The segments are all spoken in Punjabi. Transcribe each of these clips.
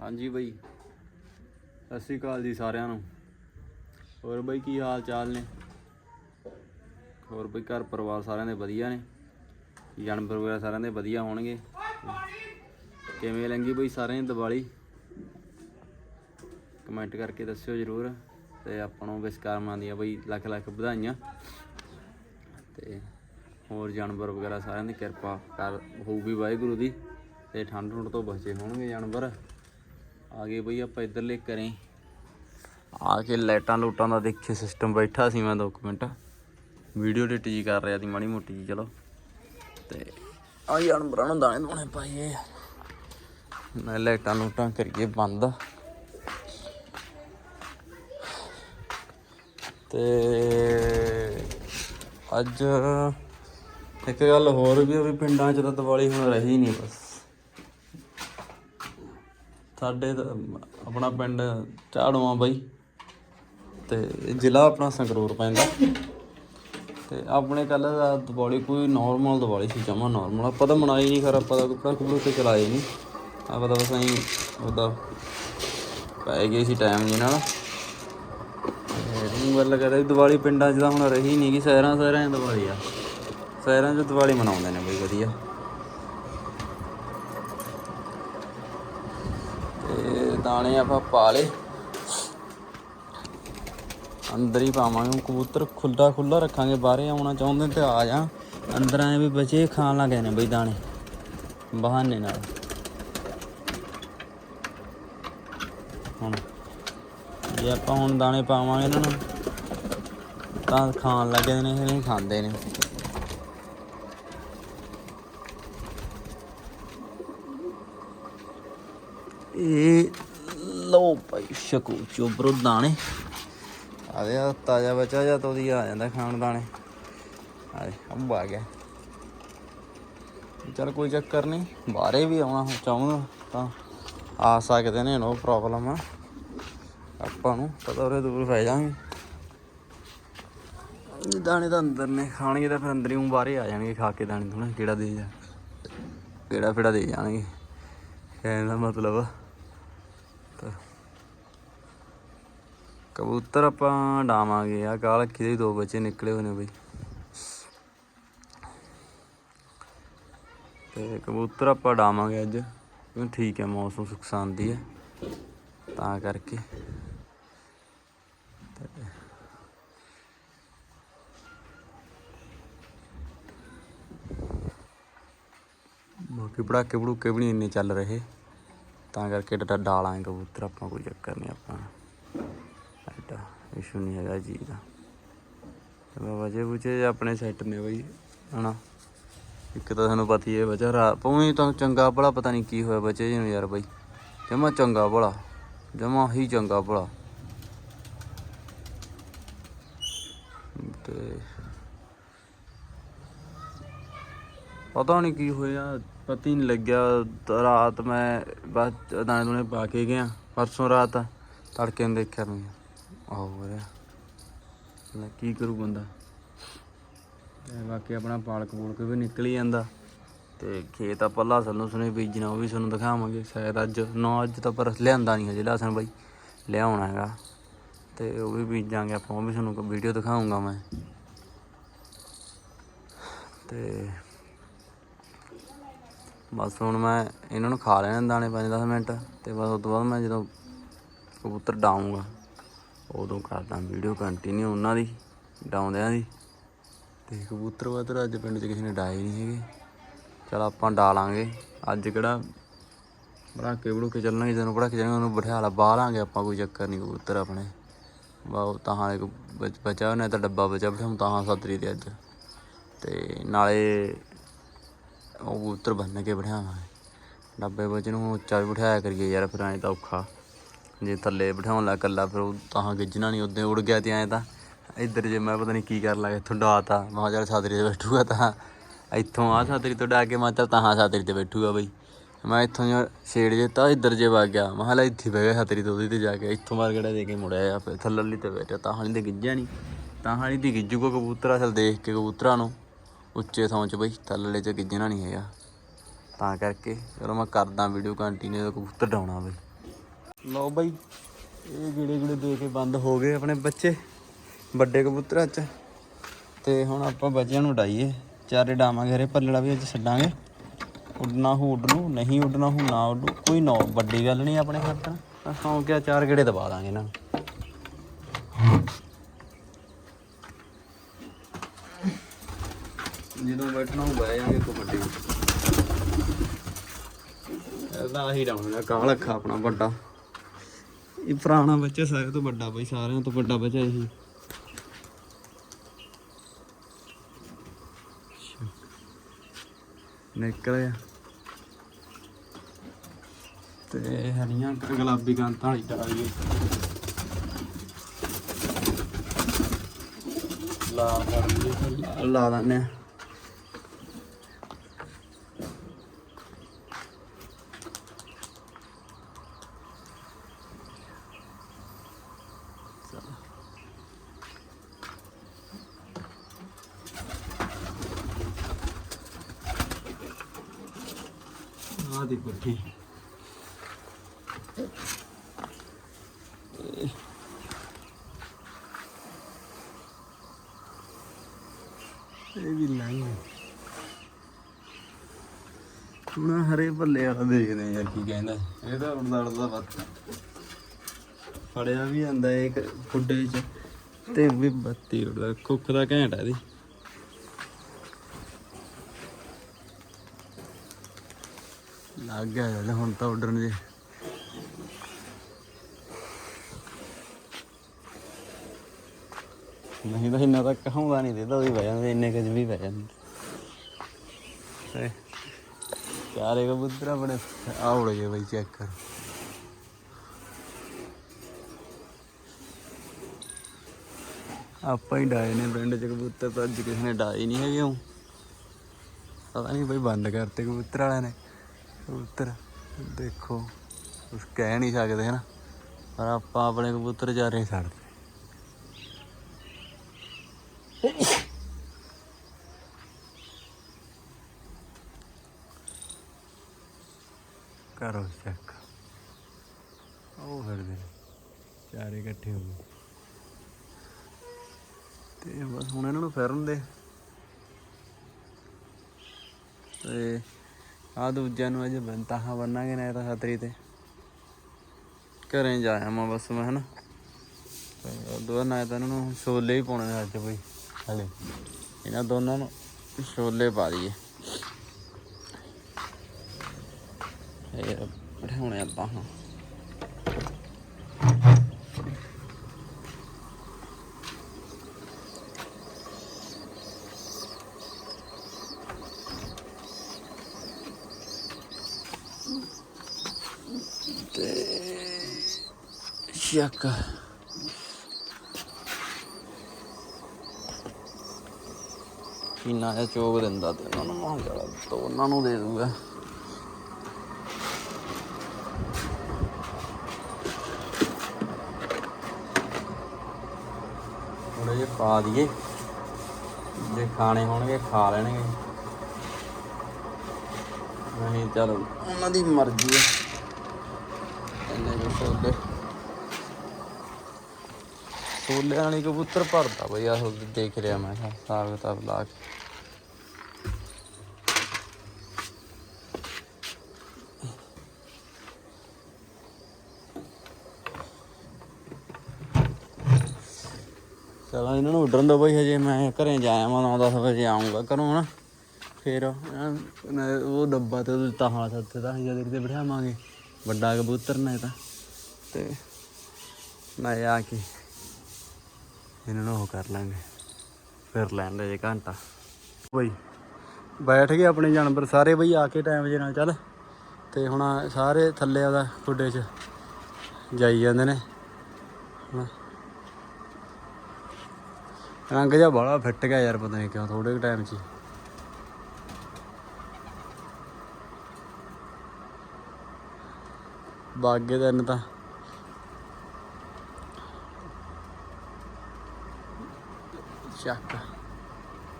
ਹਾਂਜੀ ਬਈ। ਸਤਿ ਸ਼੍ਰੀ ਅਕਾਲ ਜੀ ਸਾਰਿਆਂ ਨੂੰ। ਹੋਰ ਬਈ ਕੀ ਹਾਲ ਚਾਲ ਨੇ? ਹੋਰ ਬਈ ਘਰ ਪਰਿਵਾਰ ਸਾਰਿਆਂ ਦੇ ਵਧੀਆ ਨੇ? ਜਾਨਵਰ ਵਗੈਰਾ ਸਾਰਿਆਂ ਦੇ ਵਧੀਆ ਹੋਣਗੇ? ਕਿਵੇਂ ਲੰਗੀ ਬਈ ਸਾਰਿਆਂ ਦੀ ਦੀਵਾਲੀ? ਕਮੈਂਟ ਕਰਕੇ ਦੱਸਿਓ ਜਰੂਰ ਤੇ ਆਪਾਂ ਨੂੰ ਵਿਸ਼ਕਰਮਾ ਦੀਆਂ ਬਈ ਲੱਖ ਲੱਖ ਵਧਾਈਆਂ। ਤੇ ਹੋਰ ਜਾਨਵਰ ਵਗੈਰਾ ਸਾਰਿਆਂ ਦੀ ਕਿਰਪਾ ਕਰ ਹੋਊਗੀ ਵਾਹਿਗੁਰੂ ਦੀ ਤੇ ਠੰਡ ਠੁੰਡ ਤੋਂ ਬਚੇ ਹੋਣਗੇ ਜਾਨਵਰ। ਆ ਗਏ ਬਈ, ਆਪਾਂ ਇਧਰਲੇ ਕਰੇ ਆ ਕੇ ਲਾਈਟਾਂ ਲੂਟਾਂ ਦਾ ਦੇਖੇ ਸਿਸਟਮ ਬੈਠਾ ਸੀ ਮੈਂ 2 ਮਿੰਟ। ਵੀਡੀਓ ਐਡਿਟ ਜੀ ਕਰ ਰਿਹਾ ਸੀ ਮਾੜੀ ਮੋਟੀ ਜੀ, ਚਲੋ। ਤੇ ਆ ਜਾਨਵਰਾਂ ਨੂੰ ਦਾਣੇ ਦੋਣੇ ਪਾਈਏ। ਮੈਂ ਲਾਈਟਾਂ ਲੂਟਾਂ ਕਰੀਏ ਬੰਦ। ਤੇ ਅੱਜ ਇੱਕ ਗੱਲ ਹੋਰ ਵੀ ਆ ਵੀ ਪਿੰਡਾਂ 'ਚ ਤਾਂ ਦੀਵਾਲੀ ਹੁਣ ਰਹੀ ਨਹੀਂ ਬਸ। ਸਾਡੇ ਤਾਂ ਆਪਣਾ ਪਿੰਡ ਝਾੜੂਆਂ ਬਾਈ। ਤੇ ਜ਼ਿਲ੍ਹਾ ਆਪਣਾ ਸੰਗਰੂਰ ਪੈਂਦਾ। ਤੇ ਆਪਣੇ ਕੱਲ ਦਾ ਦੀਵਾਲੀ ਕੋਈ ਨਾਰਮਲ ਦੀਵਾਲੀ ਸੀ, ਜਮਾ ਨਾਰਮਲ ਆਪਾਂ ਤਾਂ ਮਨਾਈ ਨਹੀਂ ਖਰ ਆਪਾਂ ਤਾਂ ਕੁਪੜਾ ਕੁਪੜੂ ਤੇ ਚਲਾਏ ਨਹੀਂ ਆਪਾਂ ਤਾਂ ਬਸ ਐਂ ਉਹਦਾ ਪੈ ਗਏ ਸੀ ਟਾਈਮ ਜੀ ਨਾਲ। ਇਹ ਗੱਲ ਕਰੇ ਦੀਵਾਲੀ ਪਿੰਡਾਂ 'ਚ ਤਾਂ ਹੁਣ ਰਹੀ ਨਹੀਂ ਕਿ ਸ਼ਹਿਰਾਂ ਸ਼ਹਿਰਾਂ 'ਚ ਦੀਵਾਲੀ ਆ। ਸ਼ਹਿਰਾਂ 'ਚ ਦੀਵਾਲੀ ਮਨਾਉਂਦੇ ਨੇ ਬਈ, ਵਧੀਆ ਤੇ ਦਾਣੇ ਆਪਾਂ ਪਾ ਲਏ। ਅੰਦਰ ਹੀ ਪਾਵਾਂਗੇ। ਕਬੂਤਰ ਖੁੱਲਾ ਖੁੱਲਾ ਰੱਖਾਂਗੇ। ਬਾਹਰੇ ਆਉਣਾ ਚਾਹੁੰਦੇ ਤੇ ਆ ਜਾ। ਅੰਦਰ ਆਏ ਵੀ ਬਚੇ ਖਾਣ ਲੱਗ ਗਏ ਨੇ ਬਈ ਦਾਣੇ। ਬਹਾਨੇ ਨਾਲ। ਹੁਣ ਜੇ ਆਪਾਂ ਹੁਣ ਦਾਣੇ ਪਾਵਾਂਗੇ ਇਹਨਾਂ ਨੂੰ, ਤਾਂ ਖਾਣ ਲੱਗ ਜਾਂਦੇ ਨੇ, ਇਹ ਨਹੀਂ ਖਾਂਦੇ ਨੇ। ਇਹ ਲੋ ਭਾਈ ਸ਼ਕੂ ਚੋਬਰੋ ਦਾਣੇ। ਆਦੇ ਆ ਤਾਜ਼ਾ ਬੱਚਾ ਜਾਂ ਤੋਂ ਦੀ ਆ ਜਾਂਦਾ ਖਾਣ ਦਾਣੇ। ਆਏ ਅੰਬ ਆ ਗਿਆ। ਚਲ ਕੋਈ ਚੱਕਰ ਨਹੀਂ, ਬਾਹਰੇ ਵੀ ਆਉਣਾ ਚਾਹੁੰਦਾ, ਤਾਂ ਆ ਸਕਦੇ ਨੇ, ਨੋ ਪ੍ਰੋਬਲਮ ਆ। ਆਪਾਂ ਨੂੰ ਪਤਾ ਉਰੇ ਦੂਰ ਪੈ ਜਾਾਂਗੇ ਦਾਣੇ ਤਾਂ ਅੰਦਰ ਨੇ, ਖਾਣਗੇ ਤਾਂ ਫਿਰ ਅੰਦਰ ਹੀ ਊਂ ਬਾਹਰੇ ਆ ਜਾਣਗੇ ਖਾ ਕੇ ਦਾਣੇ ਥੋੜਾ ਕਿਹੜਾ ਦੇ ਜਾ, ਕਿਹੜਾ ਫਿੜਾ ਦੇ ਜਾਣਗੇ। ਕਹਿਣ ਦਾ ਮਤਲਬ ਤਾਂ ਕਬੂਤਰ ਆਪਾਂ ਡਾਵਾਂਗੇ। ਆ ਕਾਲ ਕਿਦੇ ਦੋ ਬੱਚੇ ਨਿਕਲੇ ਹੋਏ ਨੇ ਬਈ। ਤੇ ਕਬੂਤਰ ਆਪਾਂ ਡਾਵਾਂਗੇ ਅੱਜ। ਕਿਉਂ ਠੀਕ ਹੈ, ਮੌਸਮ ਸੁਖਸਾਂਦੀ ਹੈ। ਤਾਂ ਕਰਕੇ। ਬਾਕੀ ਪੜਾਕੇ ਪੜੂਕੇ ਵੀ ਨਹੀਂ ਇੰਨੇ ਚੱਲ ਰਹੇ। ਤਾਂ ਕਰਕੇ ਡਾਟਾ ਡਾਲਾਂਗੇ ਕਬੂਤਰ। ਆਪਾਂ ਕੋਈ ਚੱਕਰ ਨਹੀਂ, ਆਪਾਂ ਐਡਾ ਇਸ਼ੂ ਨਹੀਂ ਹੈਗਾ ਜੀ ਦਾ। ਤੇ ਵਜੇ ਬੁਝੇ ਆਪਣੇ ਸੈੱਟ ਨੇ ਬਈ, ਹਨਾ। ਇੱਕ ਤਾਂ ਤੁਹਾਨੂੰ ਪਤਾ ਹੀ ਹੈ ਬੱਚਾ ਰਾਤ ਪਉਂ ਤਾਂ ਚੰਗਾ ਭਲਾ, ਪਤਾ ਨਹੀਂ ਕੀ ਹੋਇਆ ਬੱਚੇ ਜੀ ਨੂੰ ਯਾਰ ਬਈ। ਜਮਾ ਚੰਗਾ ਭਲਾ, ਜਮਾ ਹੀ ਚੰਗਾ ਭਲਾ। ਤੇ ਪਤਾ ਨਹੀਂ ਕੀ ਹੋਇਆ, ਪਤਾ ਹੀ ਨਹੀਂ ਲੱਗਿਆ। ਰਾਤ ਮੈਂ ਬਸ ਦਾਣੇ ਦੂਣੇ ਪਾ ਕੇ ਗਿਆ, ਪਰਸੋਂ ਰਾਤ ਤੜਕੇ ਨੂੰ ਦੇਖਿਆ ਮੈਂ। ਆਹ ਰਿਹਾ ਲੈ ਕੀ ਕਰੂ ਬੰਦਾ? ਤੇ ਬਾਕੀ ਆਪਣਾ ਪਾਲਕ ਪੂਲਕ ਵੀ ਨਿਕਲ ਹੀ ਜਾਂਦਾ। ਤੇ ਖੇਤ ਆਪਾਂ ਲਸਣ ਨੂੰ ਸੁਨੇ ਬੀਜਣਾ, ਉਹ ਵੀ ਤੁਹਾਨੂੰ ਦਿਖਾਵਾਂਗੇ। ਸ਼ਾਇਦ ਅੱਜ, ਨਾ ਅੱਜ ਤਾਂ ਪਰ ਲਿਆਂਦਾ ਨਹੀਂ ਹਜੇ ਲਸਣ ਬਾਈ। ਲਿਆਉਣਾ ਹੈਗਾ। ਤੇ ਉਹ ਵੀ ਬੀਜਾਂਗੇ ਆਪਾਂ, ਉਹ ਵੀ ਤੁਹਾਨੂੰ ਵੀਡੀਓ ਦਿਖਾਉਂਗਾ ਮੈਂ। ਤੇ ਬਸ ਹੁਣ ਮੈਂ ਇਹਨਾਂ ਨੂੰ ਖਾ ਲੈਣਾ ਦਾਣੇ 5-10 ਮਿੰਟ। ਤੇ ਬਸ ਉਸ ਤੋਂ ਬਾਅਦ ਮੈਂ ਜਦੋਂ ਕਬੂਤਰ ਡਾਊਂਗਾ। ਉਦੋਂ ਕਰਦਾ ਵੀਡੀਓ ਕੰਟੀਨਿਊ ਉਹਨਾਂ ਦੀ, ਡਾਉਂਦਿਆਂ ਦੀ। ਤੇ ਕਬੂਤਰ ਵਾਤਰ ਅੱਜ ਪਿੰਡ 'ਚ ਕਿਸੇ ਨੇ ਡਾਏ ਨਹੀਂ ਹੈਗੇ। ਚਲ ਆਪਾਂ ਡਾਲਾਂਗੇ ਅੱਜ ਕਿਹੜਾ ਬੜਾਕੇ ਬੜੂਕੇ ਚੱਲਣਗੇ, ਜਦੋਂ ਬੜਾਕੇ ਜਾਣਗੇ ਉਹਨੂੰ ਬਿਠਾ ਲਾ, ਬਾਹ ਲਾਂਗੇ ਆਪਾਂ, ਕੋਈ ਚੱਕਰ ਨਹੀਂ ਕਬੂਤਰ ਆਪਣੇ। ਵਾਹ ਤਾਂ ਇੱਕ ਬਚ- ਬਚਾ ਉਹਨੇ ਤਾਂ ਡੱਬਾ ਬਚਾ ਬਿਠਾਉਂ ਤਾਂ ਸਤਰੀ ਤੇ ਅੱਜ। ਤੇ ਨਾਲੇ ਉਹ ਕਬੂਤਰ ਬੰਨ ਕੇ ਬਿਠਾਵਾਂਗੇ। ਡੱਬੇ ਵਿੱਚ ਨੂੰ ਉੱਚਾ ਵੀ ਬਿਠਾਇਆ ਕਰੀਏ ਯਾਰ, ਫਿਰ ਐਂ ਤਾਂ ਔਖਾ। ਜੇ ਥੱਲੇ ਬਿਠਾਉਣ ਲੱਗ ਕੱਲਾ ਫਿਰ ਉਹ ਤਾਂ ਗਿੱਜਣਾ ਨਹੀਂ ਉਦੋਂ ਉੜ ਗਿਆ ਤੇ ਐਂ ਤਾਂ ਇੱਧਰ ਜੇ ਮੈਂ ਪਤਾ ਨਹੀਂ ਕੀ ਕਰਨ ਲੱਗਾ, ਇੱਥੋਂ ਡਾਤਾ ਮੈਂ ਕਿਹਾ ਚੱਲ ਛਾਤਰੀ ਤੇ ਬੈਠੂਗਾ ਤਾਂ। ਇੱਥੋਂ ਆ ਛਾਤਰੀ ਤੋਂ ਡਾ ਕੇ, ਮੈਂ ਚੱਲ ਤਾਂ ਛਾਤਰੀ ਤੇ ਬੈਠੂਗਾ ਬਈ। ਮੈਂ ਇੱਥੋਂ ਜਿਹਾ ਛੇੜ ਜੇ ਤਾਂ ਇੱਧਰ ਜੇ ਵਗ ਗਿਆ। ਮੈਂ ਹਾਲੇ ਇੱਥੇ ਬਹਿ ਗਿਆ ਛਾਤਰੀ ਤੋਂ, ਉਹਦੇ ਤੇ ਜਾ ਕੇ। ਇੱਥੋਂ ਮਾਰ ਗੜਾ ਦੇ ਕੇ ਮੁੜਿਆ ਆ, ਫਿਰ ਥੱਲੇ ਤੇ ਬੈਠਾ ਤਾਂ ਹਾਲੀ ਤੇ ਗਿੱਜਿਆ ਨਹੀਂ ਤਾਂ ਹਾਲੀ ਦੀ ਗਿੱਜੂਗਾ ਕਬੂਤਰ ਚੱਲ ਦੇਖ ਕੇ ਕਬੂਤਰਾਂ ਨੂੰ। ਉੱਚੇ ਥਾਂ 'ਚ ਬਈ, ਥੱਲੇ 'ਚ ਗਿੱਜਣਾ ਨਹੀਂ ਹੈਗਾ। ਤਾਂ ਕਰਕੇ, ਚਲੋ ਮੈਂ ਕਰਦਾ ਵੀਡੀਓ ਕੰਟੀਨਿਊ, ਕਬੂਤਰ ਡਾਉਣਾ ਬਈ। ਲਓ ਬਾਈ, ਇਹ ਗੀੜੇ ਗੀੜੇ ਦੇ ਕੇ ਬੰਦ ਹੋ ਗਏ ਆਪਣੇ ਬੱਚੇ, ਵੱਡੇ ਕਬੂਤਰਾਂ 'ਚ। ਤੇ ਹੁਣ ਆਪਾਂ ਬੱਚਿਆਂ ਨੂੰ ਉਡਾਈਏ। ਚਾਰੇ ਡਾਵਾਂਗੇ ਹਰੇ ਪੱਲੜਾ ਵੀ ਅੱਜ ਛੱਡਾਂਗੇ। ਉੱਡਣਾ ਹੋ ਉੱਡ ਨੂੰ ਨਹੀਂ ਉੱਡਣਾ ਹੋ ਨਾ ਉੱਡੂ, ਕੋਈ ਨੋ ਵੱਡੀ ਗੱਲ ਨਹੀਂ ਆਪਣੇ ਖਾਤਰ ਬਸ ਸੌਂ ਗਿਆ ਚਾਰ ਗੇੜੇ ਦਬਾ ਦਾਂਗੇ ਇਹਨਾਂ ਨੂੰ। ਜਦੋਂ ਬੈਠਣਾ ਹੋ ਬਹਿ ਜਾਾਂਗੇ ਕਬੱਡੀ ਇਹਦਾ ਆਹੀ ਡਾਉਣ, ਕਾਲ ਅੱਖਾ ਆਪਣਾ ਵੱਡਾ। ਇਹ ਪੁਰਾਣਾ ਬੱਚਾ ਸਾਰਿਆਂ ਤੋਂ ਵੱਡਾ ਬਈ, ਸਾਰਿਆਂ ਤੋਂ ਵੱਡਾ ਬੱਚਾ ਇਹੀ। ਨਿਕਲਿਆ। ਤੇ ਹਰੀਆਂ ਗੁਲਾਬੀ ਗੰਤਾਂ ਵਾਲੀ ਡਾਲੀ ਲਾ ਲਾ ਲਾ ਦਿੰਦੇ ਦੀ ਪੁੱਠੀ ਇਹ ਵੀ ਲੰਘ ਹੁਣ ਹਰੇ ਭੱਲੇ ਵਾਲਾ ਦੇਖਦੇ ਆ ਯਾਰ ਕੀ ਕਹਿੰਦਾ। ਇਹ ਤਾਂ ਉੜਦਾ ਉੜਦਾ ਬੱਤ ਫੜਿਆ ਵੀ ਜਾਂਦਾ ਇੱਕ ਖੁੱਡੇ 'ਚ ਤੇ ਵੀ ਬੱਤੀ ਉੜਦਾ ਕੁੱਖ ਦਾ ਘੈਂਟ ਆ ਇਹਦੀ। ਗਿਆ ਜਦ ਹੁਣ ਤਾਂ ਉੱਡਣ ਜੇ ਨਹੀਂ ਤਾਂ ਇੰਨਾ ਤਾਂ ਕਹਾਉਂਦਾ ਨਹੀਂ ਦੇਦਾ ਉਹਦੀ ਵਜ੍ਹਾ ਤੇ ਇੰਨੇ ਕੁਝ ਵੀ ਪੈ ਜਾਂਦੇ। ਚਾਰੇ ਕਬੂਤਰ ਬੜੇ ਆਉੜ ਗਏ ਬਈ ਚੈੱਕ ਕਰ। ਆਪਾਂ ਹੀ ਡਾਏ ਨੇ ਪਿੰਡ ਚ ਕਬੂਤਰ ਤਾਂ ਅੱਜ ਕਿਸੇ ਨੇ ਡਾਏ ਨਹੀਂ ਹੈਗੇ ਉਹ। ਪਤਾ ਨਹੀਂ ਬਈ ਬੰਦ ਕਰਤੇ ਕਬੂਤਰ ਵਾਲਿਆਂ ਨੇ। ਕਬੂਤਰ। ਦੇਖੋ, ਕੁਛ ਕਹਿ ਨਹੀਂ ਸਕਦੇ, ਹਨਾ? ਪਰ ਆਪਾਂ ਆਪਣੇ ਕਬੂਤਰ ਚਾਰੇ ਛੱਡਦੇ ਕਰੋ ਚੈੱਕ ਉਹ ਫਿਰਦੇ ਚਾਰੇ ਇਕੱਠੇ ਹੋ ਗਏ। ਤੇ ਬਸ ਹੁਣ ਇਹਨਾਂ ਨੂੰ ਫਿਰਨ ਦੇ। ਤੇ ਆ ਦੂਜਿਆਂ ਨੂੰ ਅਜੇ ਬੰਤਾਹਾਂ ਬੰਨਾਂਗੇ ਨਾ ਇਹ ਤਾਂ ਛਤਰੀ ਤੇ। ਘਰੇ ਜਾਇਆ ਮੈਂ ਬਸ ਮੈਂ, ਹਨਾ। ਦੋ ਨਾ ਤਾਂ ਇਹਨਾਂ ਨੂੰ ਛੋਲੇ ਹੀ ਪਾਉਣੇ ਨੇ ਅੱਜ ਬਈ, ਹਲੇ। ਇਹਨਾਂ ਦੋਨਾਂ ਨੂੰ ਛੋਲੇ ਪਾ ਦਈਏ। ਇਹ ਬਿਠਾਉਣੇ ਆਪਾਂ, ਹਾਂ। ਸ਼ੱਕ ਕਿੰਨਾ ਚੋਗ ਦਿੰਦਾ ਤੇ ਉਹਨਾਂ ਨੂੰ ਮਾਂ ਚਲਾ ਤਾਂ ਉਹਨਾਂ ਨੂੰ ਦੇ ਦੂੰਗਾ। ਥੋੜੇ ਜਿਹੇ ਪਾ ਦਈਏ। ਜੇ ਖਾਣੇ ਹੋਣਗੇ ਖਾ ਲੈਣਗੇ। ਨਹੀਂ ਚਲ। ਉਹਨਾਂ ਦੀ ਮਰਜ਼ੀ ਹੈ। ਇੰਨੇ ਜੋ ਛੋਲੇ ਛੋਲੇ ਵਾਲੀ ਕਬੂਤਰ ਭਰਦਾ ਬਈ, ਆਹ ਦੇਖ ਰਿਹਾ ਮੈਂ ਹਿਸਾਬ ਕਿਤਾਬ ਲਾ ਕੇ। ਚਲੋ ਇਹਨਾਂ ਨੂੰ ਉੱਡਣ ਦੋ ਬਈ, ਹਜੇ ਮੈਂ ਘਰੇ ਜਾਇਆ ਮੈਂ 9-10 ਵਜੇ ਆਉਂਗਾ ਘਰੋਂ ਨਾ ਫਿਰ ਉਹ ਡੱਬਾ ਤੇ ਦਿੱਤਾ ਹਾਂ ਸੱਤੇ ਤਾਂ ਜਦ ਤੇ ਬਿਠਾਵਾਂਗੇ, ਵੱਡਾ ਕਬੂਤਰ ਨੇ ਤਾਂ। ਤੇ ਮੈਂ ਆ ਕੇ ਇਹਨਾਂ ਨੂੰ ਉਹ ਕਰ ਲਾਂਗੇ। ਫਿਰ ਲੈਣ ਦੇ ਜੇ ਘੰਟਾ। ਬਈ, ਬੈਠ ਗਏ ਆਪਣੇ ਜਾਨਵਰ ਸਾਰੇ ਬਈ, ਆ ਕੇ ਟਾਈਮ ਜੇ ਨਾਲ ਚੱਲ। ਤੇ ਹੁਣ ਸਾਰੇ ਥੱਲੇ ਉਹਦਾ ਗੁੱਡੇ 'ਚ ਜਾਈ ਜਾਂਦੇ ਨੇ। ਰੰਗ ਜਿਹਾ ਬਾਲਾ ਫਿੱਟ ਗਿਆ ਯਾਰ, ਪਤਾ ਨਹੀਂ ਕਿਉਂ ਥੋੜੇ ਟਾਈਮ 'ਚ ਬਾਗੇ ਦਾ ਤਾਂ ਚੱਕ।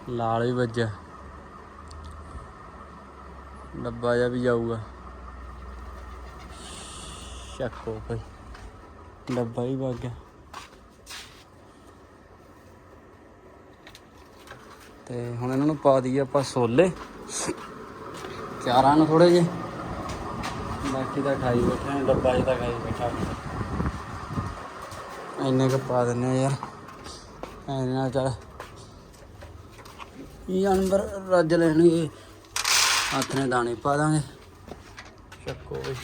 ਲਾਲ ਵੀ ਵੱਜਿਆ ਡੱਬਾ ਜਿਹਾ ਵੀ ਜਾਊਗਾ। ਚੱਕੋ ਭਾਈ। ਡੱਬਾ ਹੀ ਵਗ ਗਿਆ। ਤੇ ਹੁਣ ਇਹਨਾਂ ਨੂੰ ਪਾ ਦਈਏ ਆਪਾਂ ਸੋਲੇ। ਚਾਰਾਂ ਨੂੰ ਥੋੜੇ ਜੇ ਬਾਕੀ ਤਾਂ ਖਾਈ ਬੈਠਾ ਡੱਬਾ ਜਿਹਾ ਤਾਂ ਖਾਈ ਬੈਠਾ। ਇੰਨੇ ਕੁ ਪਾ ਦਿੰਨੇ ਆ ਯਾਰ। ਐਨੇ ਨਾਲ ਚੱਲ। ਜਾਨਵਰ ਰੱਜ ਲੈਣਗੇ? ਹੱਥ ਨੇ ਦਾਣੇ ਪਾ ਦਾਂਗੇ। ਚੱਕੋ ਬਈ।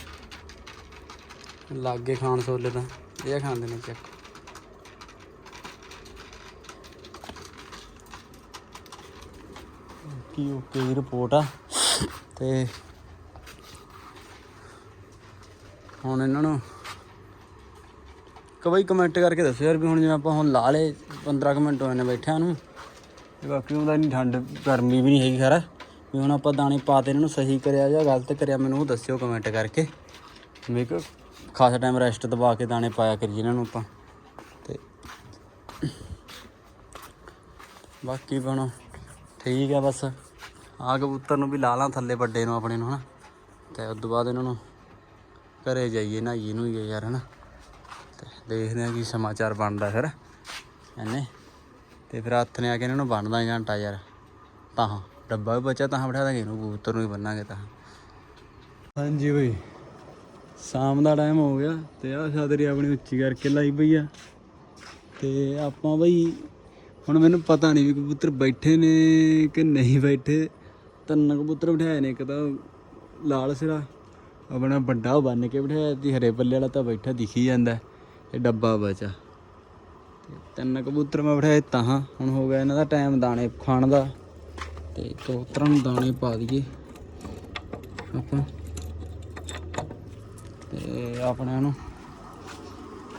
ਲਾਗੇ ਖਾਣ ਸੋਲੇ ਤਾਂ ਇਹ ਖਾਂਦੇ ਨੇ ਚੱਕ। ਕੀ ਓਕੇ ਦੀ ਰਿਪੋਰਟ ਆ। ਤੇ ਹੁਣ ਇਹਨਾਂ ਨੂੰ ਕਬਈ ਕਮੈਂਟ ਕਰਕੇ ਦੱਸੋ ਯਾਰ ਵੀ ਹੁਣ ਜਿਵੇਂ ਆਪਾਂ ਹੁਣ ਲਾ ਲੇ 15 ਕੁ ਮਿੰਟ ਹੋਏ ਨੇ ਬੈਠਿਆਂ ਨੂੰ। ਤੇ ਬਾਕੀ ਉਹਦਾ ਨਹੀਂ ਠੰਡ, ਗਰਮੀ ਵੀ ਨਹੀਂ ਹੈਗੀ ਖਰਾ। ਵੀ ਹੁਣ ਆਪਾਂ ਦਾਣੇ ਪਾਤੇ ਇਹਨਾਂ ਨੂੰ ਸਹੀ ਕਰਿਆ ਜਾਂ ਗਲਤ ਕਰਿਆ, ਮੈਨੂੰ ਉਹ ਦੱਸਿਓ ਕਮੈਂਟ ਕਰਕੇ। ਵੀ ਕਿ ਖਾਸਾ ਟਾਈਮ ਰੈਸਟ ਦਬਾ ਕੇ ਦਾਣੇ ਪਾਇਆ ਕਰੀਏ ਇਹਨਾਂ ਨੂੰ ਆਪਾਂ। ਤੇ ਬਾਕੀ ਬਣ ਠੀਕ ਆ ਬਸ। ਆ ਕਬੂਤਰ ਨੂੰ ਵੀ ਲਾ ਲਾਂ ਥੱਲੇ ਵੱਡੇ ਨੂੰ ਆਪਣੇ ਨੂੰ, ਹਨਾ। ਤੇ ਉਸ ਤੋਂ ਬਾਅਦ ਇਹਨਾਂ ਨੂੰ ਘਰੇ ਜਾਈਏ, ਨਹਾਈਏ ਨੂੰ ਯਾਰ, ਹਨਾ। ਤੇ ਦੇਖਦੇ ਆ ਕੀ ਸਮਾਚਾਰ ਬਣਦਾ ਫਿਰ। ਐਨੇ। ਤੇ ਫਿਰ ਹੱਥ ਨੇ ਆ ਕੇ ਇਹਨਾਂ ਨੂੰ ਬੰਨਦਾ ਘੰਟਾ ਯਾਰ। ਤਾਂ ਡੱਬਾ ਵੀ ਬਚਾ ਤਾਂ ਬਿਠਾ ਦਾਂਗੇ ਇਹਨੂੰ, ਕਬੂਤਰ ਨੂੰ ਹੀ ਬੰਨਾਂਗੇ ਤਾਂ ਹਾਂਜੀ ਬਈ, ਸ਼ਾਮ ਦਾ ਟਾਈਮ ਹੋ ਗਿਆ ਤੇ ਆਹ ਛਤਰੀ ਆਪਣੀ ਉੱਚੀ ਕਰਕੇ ਲਾਈ ਪਈ ਆ। ਤੇ ਆਪਾਂ ਬਈ, ਹੁਣ ਮੈਨੂੰ ਪਤਾ ਨਹੀਂ ਵੀ ਕਬੂਤਰ ਬੈਠੇ ਨੇ ਕਿ ਨਹੀਂ ਬੈਠੇ। ਤਿੰਨ ਕਬੂਤਰ ਬਿਠਾਏ ਨੇ, ਇੱਕ ਤਾਂ ਲਾਲ ਸਿਰਾ, ਆਪਣਾ ਵੱਡਾ ਉਹ ਬੰਨ ਕੇ ਬਿਠਾਇਆ, ਤੇ ਹਰੇ ਪੱਲੇ ਵਾਲਾ ਤਾਂ ਬੈਠਾ ਦਿਖੀ ਜਾਂਦਾ ਇਹ ਡੱਬਾ ਬਚਾ ਤੇ ਤਿੰਨ ਕਬੂਤਰ ਮੈਂ ਬਿਠਾਏ, ਤਾਂ ਹੁਣ ਹੋ ਗਿਆ ਇਹਨਾਂ ਦਾ ਟਾਈਮ ਦਾਣੇ ਖਾਣ ਦਾ। ਤੇ ਕਬੂਤਰਾਂ ਨੂੰ ਦਾਣੇ ਪਾ ਦਈਏ। ਆਪਾਂ। ਤੇ ਆਪਣੇ ਨੂੰ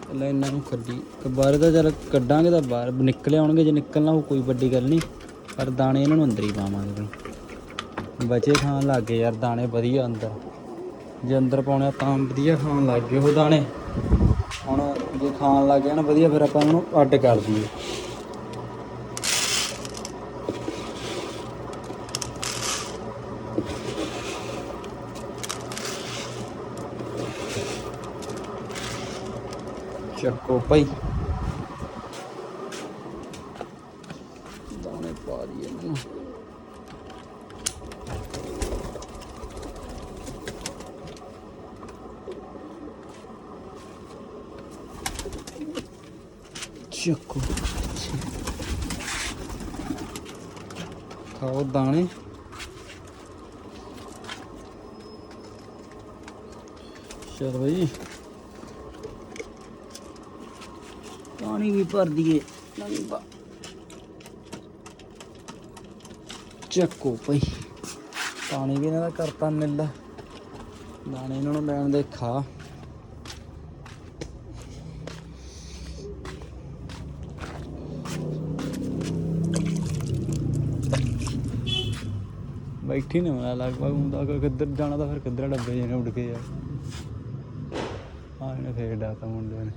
ਪਹਿਲਾਂ ਇਹਨਾਂ ਨੂੰ ਕੱਢੀ ਬਾਹਰ ਦਾ ਚੱਲ ਕੱਢਾਂਗੇ ਤਾਂ ਬਾਹਰ ਨਿਕਲੇ ਆਉਣਗੇ, ਜੇ ਨਿਕਲਣਾ ਉਹ ਕੋਈ ਵੱਡੀ ਗੱਲ ਨਹੀਂ। ਪਰ ਦਾਣੇ ਇਹਨਾਂ ਨੂੰ ਅੰਦਰ ਹੀ ਪਾਵਾਂਗੇ ਬਈ। ਬਚੇ ਖਾਣ ਲੱਗ ਗਏ ਯਾਰ, ਦਾਣੇ ਵਧੀਆ ਅੰਦਰ। ਜੇ ਅੰਦਰ ਪਾਉਣੇ ਤਾਂ ਵਧੀਆ ਖਾਣ ਲੱਗ ਗਏ ਉਹ ਦਾਣੇ। ਹੁਣ ਜੇ ਖਾਣ ਲੱਗ ਗਏ ਨਾ ਵਧੀਆ ਫਿਰ ਆਪਾਂ ਉਹਨੂੰ ਅੱਡ ਕਰ ਦਈਏ। ਚੱਕੋ ਭਾਈ। ਦਾਣੇ ਪਾ ਦਈਏ ਇਹਨਾਂ ਨੂੰ ਚੱਕੋ ਖਾਓ ਦਾਣੇ। ਚਲ ਭਾਈ ਪਾਣੀ ਵੀ ਭਰ ਦਈਏ। ਲੰਬਾ ਚੱਕੋ ਭਾਈ ਪਾਣੀ ਵੀ ਇਹਨਾਂ ਦਾ ਕਰਤਾ ਮਿਲਦਾ ਦਾਣੇ ਇਹਨਾਂ ਨੂੰ ਲੈਣ ਦੇ ਖਾ। ਬੈਠੀ ਨੇ ਮੈਂ ਲਗਭਗ ਹੁੰਦਾ ਕਿ ਕਿੱਧਰ ਜਾਣਾ ਤਾਂ ਫਿਰ ਕਿੱਧਰ ਡੱਬੇ ਜਿਹਨੇ ਉੱਡ ਕੇ ਯਾਰ। ਆਹ ਇਹਨੇ ਫੇਰ ਡਾਤਾ ਮੁੰਡੇ ਨੇ।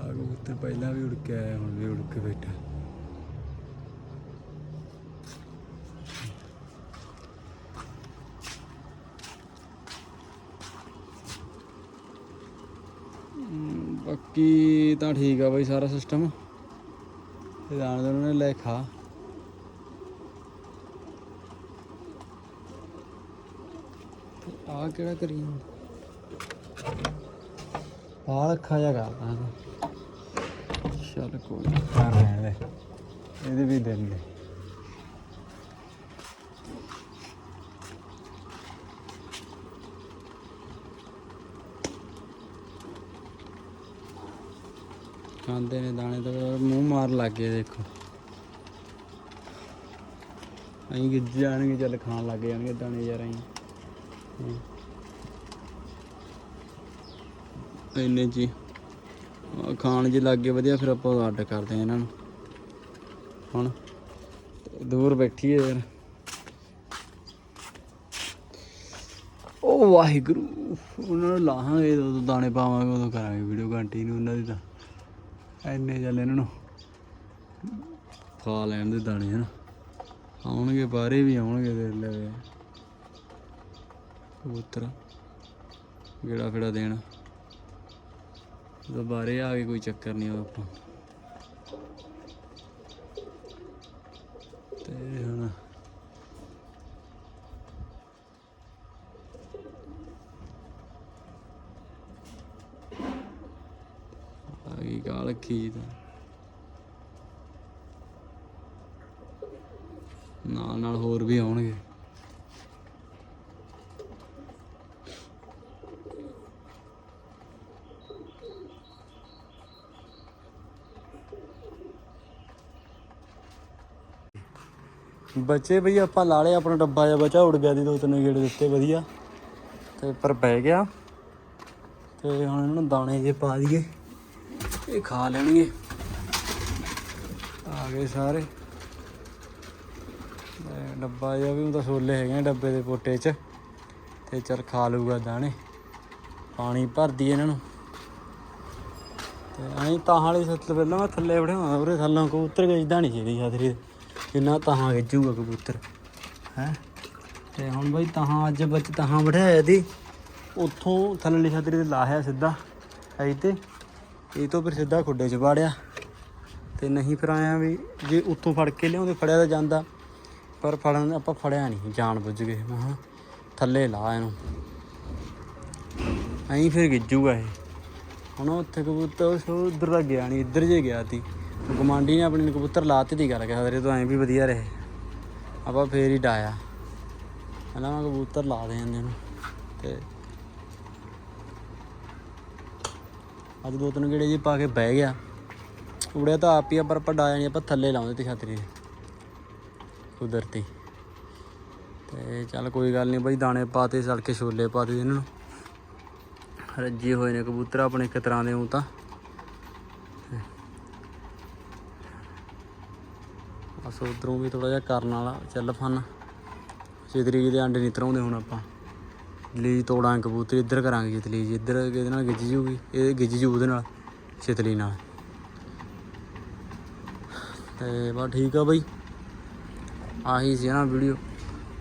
ਆ ਕਬੂਤਰ ਪਹਿਲਾਂ ਵੀ ਉੜ ਕੇ ਆਇਆ ਹੁਣ ਵੀ ਉੜ ਕੇ ਬੈਠਾ। ਬਾਕੀ ਤਾਂ ਠੀਕ ਆ ਬਈ ਸਾਰਾ ਸਿਸਟਮ ਜਾਣ ਦੇ ਉਹਨਾਂ ਲੈ ਖਾ ਆ ਕਿਹੜਾ ਕਰੀ ਪਾਲ ਖਾ ਜਾ ਕਰਦਾ ਚੱਲ ਕੋਈ ਕਰ ਰਹਿਣ ਦੇ ਇਹਦੇ ਵੀ ਦਿਨ ਨੇ। ਖਾਂਦੇ ਨੇ ਦਾਣੇ ਤਾਂ ਮੂੰਹ ਮਾਰ ਲੱਗ ਗਏ ਦੇਖੋ। ਅਹੀਂ ਗਿੱਜ ਜਾਣਗੇ ਚੱਲ ਖਾਣ ਲੱਗ ਜਾਣਗੇ ਦਾਣੇ ਯਾਰ ਅਹੀਂ ਇੰਨੇ ਜੀ। ਖਾਣ ਜੀ ਲੱਗ ਵਧੀਆ, ਫਿਰ ਆਪਾਂ ਉਹ ਅੱਡ ਕਰਦੇ ਆ ਇਹਨਾਂ ਨੂੰ। ਹੁਣ ਤੇ ਦੂਰ ਬੈਠੀ ਹੈ ਯਾਰ। ਉਹ ਵਾਹਿਗੁਰੂ, ਉਹਨਾਂ ਨੂੰ ਲਾਹਾਂਗੇ ਉਦੋਂ ਦਾਣੇ ਪਾਵਾਂਗੇ, ਉਦੋਂ ਕਰਾਂਗੇ ਵੀਡੀਓ ਕੰਟੀਨਿਊ ਉਹਨਾਂ ਦੀ ਤਾਂ। ਐਨੇ ਚੱਲ ਇਹਨਾਂ ਨੂੰ। ਖਾ ਲੈਣ ਦੇ ਦਾਣੇ, ਹਨ। ਆਉਣਗੇ, ਬਾਹਰੇ ਵੀ ਆਉਣਗੇ ਦੇ ਲੈ ਕਬੂਤਰ ਗੇੜਾ ਫੇੜਾ ਦੇਣ। ਦੁਬਾਰੇ ਆ ਕੇ ਕੋਈ ਚੱਕਰ ਨਹੀਂ ਆਪਾਂ। ਤੇ ਹੁਣ ਆ ਗਈ ਗਾਲ ਖੀਦ ਨਾਲ ਨਾਲ ਹੋਰ ਵੀ ਆਉਣਗੇ। ਬੱਚੇ ਬਈ ਆਪਾਂ ਲਾ ਲਿਆ ਆਪਣਾ ਡੱਬਾ ਜਿਹਾ, ਬਚਾ ਉੜ ਗਿਆ ਦੀ ਦੋ ਤਿੰਨ ਗੇੜੇ ਦਿੱਤੇ, ਵਧੀਆ। ਤੇ ਪਰ ਬਹਿ ਗਿਆ। ਤੇ ਹੁਣ ਇਹਨਾਂ ਨੂੰ ਦਾਣੇ ਜੇ ਪਾ ਦਈਏ। ਇਹ ਖਾ ਲੈਣਗੇ। ਆ ਗਏ ਸਾਰੇ। ਡੱਬਾ ਜਿਹਾ ਵੀ ਉਹਦਾ ਛੋਲੇ ਹੈਗੇ ਆ ਡੱਬੇ ਦੇ ਪੋਟੇ 'ਚ। ਤੇ ਚਲ ਖਾ ਲੂਗਾ ਦਾਣੇ। ਪਾਣੀ ਭਰ ਦਈਏ ਇਹਨਾਂ ਨੂੰ। ਤੇ ਐਂ ਤਾਂ ਵਾਲੀ ਸੱਤ ਪਹਿਲਾਂ ਮੈਂ ਥੱਲੇ ਬਿਠਾਵਾਂ, ਉਰੇ ਥੱਲੋਂ ਕਬੂਤਰ ਗਜਦਾ ਨਹੀਂ ਚਾਹੀਦੀ ਛਤਰੀ ਜਿੰਨਾ ਤਾਹਾਂ ਗਿੱਜੂਗਾ ਕਬੂਤਰ, ਹੈ? ਤੇ ਹੁਣ ਬਈ ਤਾਹਾਂ ਅੱਜ ਬੱਚ ਤਾਹਾਂ ਬਿਠਾਇਆ ਦੀ ਉੱਥੋਂ ਥੱਲੇ ਛਤਰੀ ਤੇ ਲਾਹਿਆ ਸਿੱਧਾ ਐ ਤੇ। ਇਹ ਤੋਂ ਫਿਰ ਸਿੱਧਾ ਖੁੱਡੇ 'ਚ ਵਾੜਿਆ। ਤੇ ਨਹੀਂ ਫਿਰ ਆਇਆ ਵੀ ਜੇ ਉੱਥੋਂ ਫੜ ਕੇ ਲਿਆਉਂਦੇ, ਫੜਿਆ ਤਾਂ ਜਾਂਦਾ। ਪਰ ਫੜਨ, ਆਪਾਂ ਫੜਿਆ ਨਹੀਂ, ਜਾਣ ਬੁੱਝ ਗਏ। ਮੈਂ ਕਿਹਾ ਥੱਲੇ ਲਾ ਇਹਨੂੰ। ਐਂ ਫਿਰ ਗਿੱਜੂਗਾ ਇਹ। ਹੁਣ ਉੱਥੇ ਕਬੂਤਰ ਸੋ ਉਧਰ ਦਾ ਗਿਆ ਨਹੀਂ, ਇੱਧਰ ਜੇ ਗਿਆ ਤੀ। ਕਮਾਂਡੀ ਨੇ ਆਪਣੇ ਕਬੂਤਰ ਲਾਤੇ ਦੀ ਗੱਲ ਕਿਹਾ, ਤੇਰੇ ਤੋਂ ਐਂ ਵੀ ਵਧੀਆ ਰਹੇ। ਆਪਾਂ ਫੇਰ ਹੀ ਡਾਇਆ। ਕਹਿੰਦਾ ਮੈਂ ਕਬੂਤਰ ਲਾ ਦੇ ਜਾਂਦੇ ਨੂੰ, ਤੇ ਅੱਜ ਦੋ ਤਿੰਨ ਗੇੜੇ ਜੀ ਪਾ ਕੇ ਬਹਿ ਗਿਆ। ਉੜਿਆ ਤਾਂ ਆਪ ਹੀ ਆ, ਪਰ ਆਪਾਂ ਡਾਇਆ ਨਹੀਂ, ਆਪਾਂ ਥੱਲੇ ਲਾਉਂਦੇ ਤੇ ਛਤਰੀ ਦੇ ਕੁਦਰਤੀ। ਤੇ ਚੱਲ ਕੋਈ ਗੱਲ ਨਹੀਂ ਬਾਈ, ਦਾਣੇ ਪਾਤੇ, ਸੜਕੇ ਛੋਲੇ ਪਾਤੇ ਇਹਨਾਂ ਨੂੰ। ਰੱਜੇ ਹੋਏ ਨੇ ਕਬੂਤਰ ਆਪਣੇ ਇੱਕ ਤਰ੍ਹਾਂ ਦੇ ਉਹ ਤਾਂ। ਬਸ ਉਧਰੋਂ ਵੀ ਥੋੜਾ ਜਿਹਾ ਕਰਨ ਵਾਲਾ, ਚੱਲ ਫਨ। ਛੇ ਜੀ ਦੇ ਅੰਡੇ ਨਹੀਂ ਤਰਾਉਂਦੇ ਹੁਣ ਆਪਾਂ। ਲੀ ਤੋੜਾਂ ਕਬੂਤਰ ਇੱਧਰ ਕਰਾਂਗੇ ਜਿਤਲੀ ਜੀ। ਇੱਧਰ ਇਹਦੇ ਨਾਲ ਗਿੱਜ ਜੂਗੀ। ਇਹ ਗਿੱਜ ਜੂ ਉਹਦੇ ਨਾਲ, ਛਿਤਲੀ ਨਾਲ। ਤੇ ਬਾ ਠੀਕ ਆ ਬਈ। ਆਹੀ ਸੀ ਨਾ ਵੀਡੀਓ।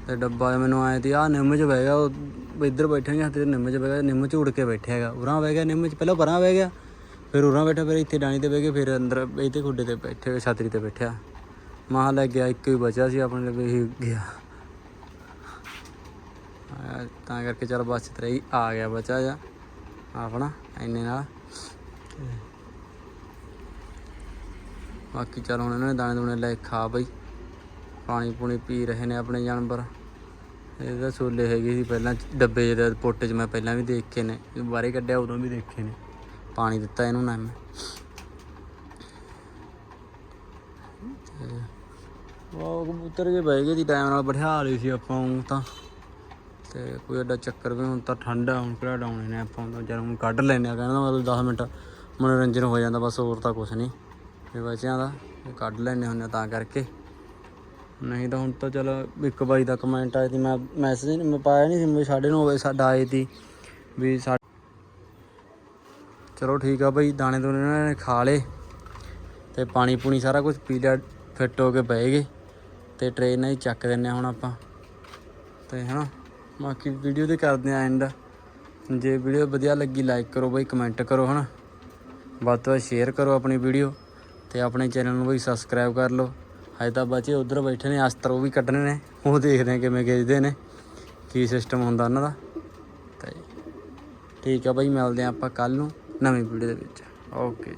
ਤੇ ਡੱਬਾ ਮੈਨੂੰ ਆਏ ਤੇ ਆ ਨਿੰਮ ਚ ਬਹਿ ਗਿਆ ਉਹ। ਇੱਧਰ ਬੈਠਾਂਗੇ ਤੇ ਨਿੰਮ ਚ ਬਹਿ ਗਿਆ। ਨਿੰਮ ਚ ਉੜ ਕੇ ਬੈਠਿਆ ਹੈਗਾ। ਉਰਾਂ ਬਹਿ ਗਿਆ ਨਿੰਮ ਚ, ਪਹਿਲਾਂ ਪਰਾਂ ਬਹਿ ਗਿਆ। ਫਿਰ ਉਰਾਂ ਬੈਠਾ, ਫਿਰ ਇੱਥੇ ਡਾਣੀ ਤੇ ਬਹਿ ਕੇ ਫਿਰ ਅੰਦਰ ਇੱਥੇ ਖੁੱਡੇ ਤੇ ਬੈਠੇ, ਛਾਤਰੀ ਤੇ ਬੈਠਿਆ। ਮਾਹ ਲੈ ਗਿਆ ਇੱਕੋ ਹੀ ਬਚਿਆ ਸੀ, ਆਪਣੇ ਲਈ ਹੀ ਗਿਆ। ਤਾਂ ਕਰਕੇ ਚੱਲ ਬਸ ਤੇਰਾ ਹੀ ਆ ਗਿਆ ਬਚਾ ਜਾ, ਆਪਣਾ, ਇੰਨੇ ਨਾਲ। ਬਾਕੀ ਚੱਲ ਹੁਣ ਇਹਨਾਂ ਨੇ ਦਾਣੇ ਦੂਣੇ ਲੈ ਖਾ ਬਈ। ਪਾਣੀ ਪੂਣੀ ਪੀ ਰਹੇ ਨੇ ਆਪਣੇ ਜਾਨਵਰ। ਇਹਦਾ ਛੋਲੇ ਹੈਗੇ ਸੀ ਪਹਿਲਾਂ, ਡੱਬੇ ਜਿਹੇ ਪੋਟੇ 'ਚ ਮੈਂ ਪਹਿਲਾਂ ਵੀ ਦੇਖੇ ਨੇ ਬਾਰੇ ਕੱਢਿਆ ਉਦੋਂ ਵੀ ਦੇਖੇ ਨੇ। ਪਾਣੀ ਦਿੱਤਾ ਇਹਨੂੰ ਨਾ ਮੈਂ ਉਹ ਕਬੂਤਰ ਜੇ ਬਹਿ ਗਏ ਦੀ ਟਾਈਮ ਨਾਲ, ਬਿਠਾ ਲਈ ਸੀ ਆਪਾਂ ਊਂ ਤਾਂ। ਤੇ ਕੋਈ ਐਡਾ ਚੱਕਰ ਵੀ ਹੁਣ ਤਾਂ ਠੰਡਾ ਹੁਣ ਕਿਹੜਾ ਡਾਉਣੇ ਨੇ ਆਪਾਂ ਤਾਂ। ਜਦ ਹੁਣ ਕੱਢ ਲੈਨੇ ਆ, ਕਹਿੰਦਾ ਮਤਲਬ 10 ਮਿੰਟ ਮਨੋਰੰਜਨ ਹੋ ਜਾਂਦਾ, ਬਸ ਹੋਰ ਤਾਂ ਕੁਛ ਨਹੀਂ। ਇਹ ਬੱਚਿਆਂ ਦਾ ਕੱਢ ਲੈਨੇ ਹੁੰਦੇ ਆ ਤਾਂ ਕਰਕੇ। ਨਹੀਂ ਤਾਂ ਹੁਣ ਤਾਂ ਚਲ ਇੱਕ ਬਾਈ ਦਾ ਕਮੈਂਟ ਆਇਆ ਸੀ, ਮੈਂ ਮੈਸੇਜ ਮੈਂ ਪਾਇਆ ਨਹੀਂ ਸੀ, ਵੀ ਸਾਢੇ ਨੌ ਵਜੇ ਸਾਡਾ ਆਏ ਸੀ। ਵੀ ਸਾ, ਚਲੋ ਠੀਕ ਆ ਬਾਈ ਦਾਣੇ ਦੂਣੇ ਇਹਨਾਂ ਨੇ ਖਾ ਲਏ। ਤੇ ਪਾਣੀ ਪੂਣੀ ਸਾਰਾ ਕੁਝ ਪੀ ਲਿਆ ਫਿੱਟ ਹੋ ਕੇ ਬਹਿ ਗਏ। ਤੇ ਟ੍ਰੇਨ ਨਾਲ ਹੀ ਚੱਕ ਦਿੰਨੇ ਆ ਹੁਣ ਆਪਾਂ। ਤੇ ਹਨਾ, ਬਾਕੀ ਵੀਡੀਓ ਤੇ ਕਰਦੇ ਆ ਐਂਡ ਜੇ ਵੀਡੀਓ ਵਧੀਆ ਲੱਗੀ ਲਾਈਕ ਕਰੋ ਬਈ ਕਮੈਂਟ ਕਰੋ ਹਨਾ। ਵੱਧ ਤੋਂ ਵੱਧ ਸ਼ੇਅਰ ਕਰੋ ਆਪਣੀ ਵੀਡੀਓ ਤੇ ਆਪਣੇ ਚੈਨਲ ਨੂੰ ਬਈ ਸਬਸਕ੍ਰਾਈਬ ਕਰ ਲਓ। ਹਜੇ ਤਾਂ ਬੱਚੇ ਉਧਰ ਬੈਠੇ ਨੇ, ਅਸਤਰ ਉਹ ਵੀ ਕੱਢਣੇ ਨੇ। ਉਹ ਦੇਖਦੇ ਆ ਕਿਵੇਂ ਖਿੱਚਦੇ ਨੇ, ਕੀ ਸਿਸਟਮ ਹੁੰਦਾ ਉਹਨਾਂ ਦਾ। ਤੇ ਠੀਕ ਆ ਬਾਈ, ਮਿਲਦੇ ਆ ਆਪਾਂ ਕੱਲ ਨੂੰ ਨਵੀਂ ਵੀਡੀਓ ਦੇ ਵਿੱਚ। ਓਕੇ